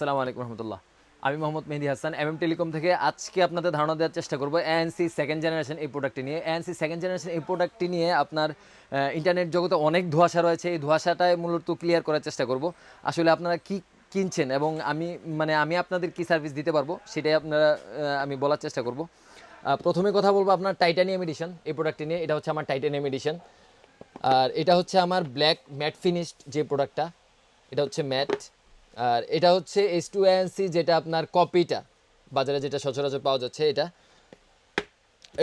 আসসালামু আলাইকুম রহমতুল্লাহ। আমি Mohammad Mehedi Hasan M M telecom থেকে আজকে আপনাদের ধারণা দেওয়ার চেষ্টা করব এএনসি সেকেন্ড জেনারেশন এই প্রোডাক্টটি নিয়ে। এএনসি সেকেন্ড জেনারেশন এই প্রোডাক্টটি নিয়ে আপনার ইন্টারনেট জগতে অনেক ধোঁয়াশা রয়েছে। এই ধোঁয়াশাটাই মূলত ক্লিয়ার করার চেষ্টা করব। আসলে আপনারা কি কিনছেন এবং আমি মানে আমি আপনাদের কি সার্ভিস দিতে পারব সেটাই আপনারা আমি বলার চেষ্টা করব। প্রথমে কথা বলব আপনার টাইটানিয়াম এডিশন এই প্রোডাক্টটি নিয়ে। এটা হচ্ছে আমার টাইটানিয়াম এডিশন আর এটা হচ্ছে আমার ব্ল্যাক ম্যাট ফিনিশড যে প্রোডাক্টটা এটা হচ্ছে ম্যাট আর এটা হচ্ছে এস টু এনসি যেটা আপনার কপিটা বাজারে যেটা সচরাচর পাওয়া যাচ্ছে এটা।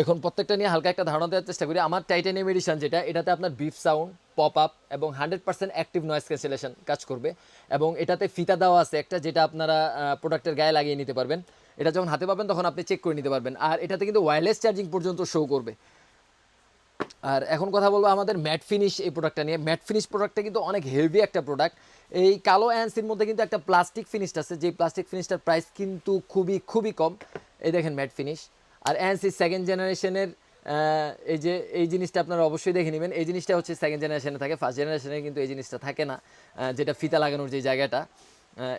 এখন প্রত্যেকটা নিয়ে হালকা একটা ধারণা দেওয়ার চেষ্টা করি। আমার টাইটানিয়াম এডিশন যেটা, এটাতে আপনার বিফ সাউন্ড পপ আপ এবং hundred percent active noise cancellation কাজ করবে। এবং এটাতে ফিতা দেওয়া আছে একটা, যেটা আপনারা প্রোডাক্টের গায়ে লাগিয়ে নিতে পারবেন। এটা যখন হাতে পাবেন তখন আপনি চেক করে নিতে পারবেন। আর এটাতে কিন্তু ওয়্যারলেস চার্জিং পর্যন্ত শো করবে। আর এখন কথা বলব আমাদের ম্যাট ফিনিশ এই প্রোডাক্টটা নিয়ে। ম্যাট ফিনিশ প্রোডাক্টটা কিন্তু অনেক হেভি একটা প্রোডাক্ট এই কালো অ্যান্সির মধ্যে কিন্তু একটা প্লাস্টিক ফিনিশটা আছে যে প্লাস্টিক ফিনিশটার প্রাইস কিন্তু খুবই খুবই কম। এই দেখেন ম্যাট ফিনিশ আর অ্যান্সি সেকেন্ড জেনারেশনের এই যে, এই জিনিসটা আপনারা অবশ্যই দেখে নেবেন। এই জিনিসটা হচ্ছে সেকেন্ড জেনারেশনে থাকে ফার্স্ট জেনারেশনে কিন্তু এই জিনিসটা থাকে না যেটা ফিতা লাগানোর যে জায়গাটা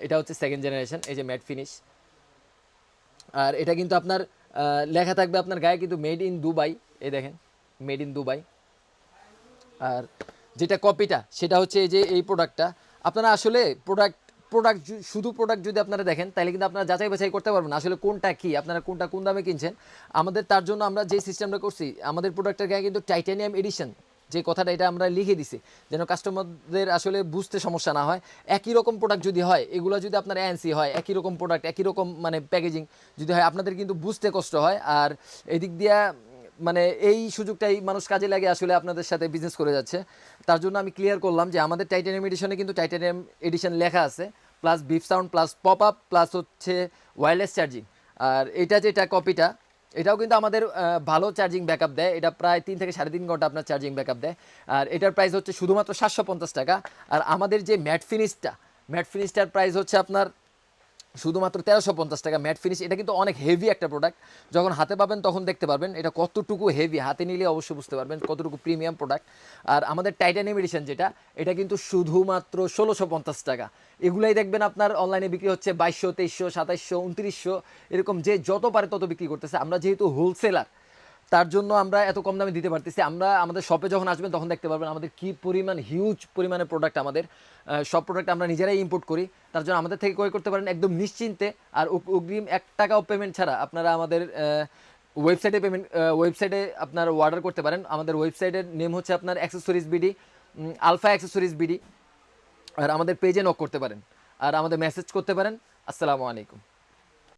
এটা হচ্ছে সেকেন্ড জেনারেশন এই যে ম্যাট ফিনিশ আর এটা কিন্তু আপনার লেখা থাকবে আপনার গায়ে কিন্তু মেড ইন দুবাই এই দেখেন। Made in Dubai. আর যেটা কপিটা সেটা হচ্ছে এই যে এই প্রোডাক্টটা আপনারা আসলে প্রোডাক্ট প্রোডাক্ট শুধু প্রোডাক্ট যদি আপনারা দেখেন তাহলে কিন্তু আপনারা যাচাই বাছাই করতে পারবেন। আসলে কোনটা কি, আপনারা কোনটা কোন দামে কিনছেন। আমাদের তার জন্য আমরা যে সিস্টেমটা করছি, আমাদের প্রোডাক্টের গায়ে কিন্তু টাইটানিয়াম এডিশন যে কথাটা এটা আমরা লিখে দিছি, যেন কাস্টমারদের আসলে বুঝতে সমস্যা না হয়। একই রকম প্রোডাক্ট যদি হয়, এগুলো যদি আপনার অ্যান্সি হয়, একই রকম প্রোডাক্ট একই রকম মানে প্যাকেজিং যদি হয়, আপনাদের কিন্তু বুঝতে কষ্ট হয়। আর এদিক দিয়া মানে এই সুযোগটাই মানুষ কাজে লাগে আসলে আপনাদের সাথে বিজনেস করে যাচ্ছে। তার জন্য আমি ক্লিয়ার করলাম যে আমাদের টাইটানিয়াম এডিশনে কিন্তু টাইটানিয়াম এডিশন লেখা আছে plus beep sound plus pop up plus হচ্ছে ওয়্যারলেস চার্জিং আর এটা যেটা কপিটা এটাও কিন্তু আমাদের ভালো চার্জিং ব্যাকআপ দেয়। এটা প্রায় তিন থেকে সাড়ে তিন ঘণ্টা আপনার চার্জিং ব্যাকআপ দেয়। আর এটার প্রাইস হচ্ছে শুধুমাত্র সাতশো পঞ্চাশ টাকা। আর আমাদের যে ম্যাট ফিনিশটা ম্যাট ফিনিশটার প্রাইস হচ্ছে আপনার শুধুমাত্র তেরোশো পঞ্চাশ টাকা ম্যাট ফিনিশ এটা কিন্তু অনেক হেভি একটা প্রোডাক্ট যখন হাতে পাবেন তখন দেখতে পারবেন, এটা কতটুকু হেভি হাতে নিলে অবশ্যই বুঝতে পারবেন কতটুকু প্রিমিয়াম প্রোডাক্ট আর আমাদের টাইটানিয়াম এডিশন যেটা, এটা কিন্তু শুধুমাত্র ষোলোশো পঞ্চাশ টাকা। এগুলাই দেখবেন আপনার অনলাইনে বিক্রি হচ্ছে বাইশশো, তেইশশো, সাতাইশশো, উনত্রিশশো, এরকম যে যত পারে তত বিক্রি করতেছে। আমরা যেহেতু হোলসেলার তার জন্য আমরা এত কম দামে দিতে পারতেছি। আমরা আমাদের শপে যখন আসবেন, তখন দেখতে পারবেন আমাদের কি পরিমাণ হিউজ পরিমাণে প্রোডাক্ট আমাদের। সব প্রোডাক্ট আমরা নিজেরাই ইম্পোর্ট করি। তার জন্য আমাদের থেকে ক্রয় করতে পারেন একদম নিশ্চিন্তে। আর অগ্রিম এক টাকাও পেমেন্ট ছাড়া আপনারা আমাদের ওয়েবসাইটে পেমেন্ট ওয়েবসাইটে আপনার অর্ডার করতে পারেন। আমাদের ওয়েবসাইটের নেম হচ্ছে আপনার accessories BD alpha accessories BD আর আমাদের পেজে নক করতে পারেন। আর আমাদের মেসেজ করতে পারেন। আসসালামু আলাইকুম।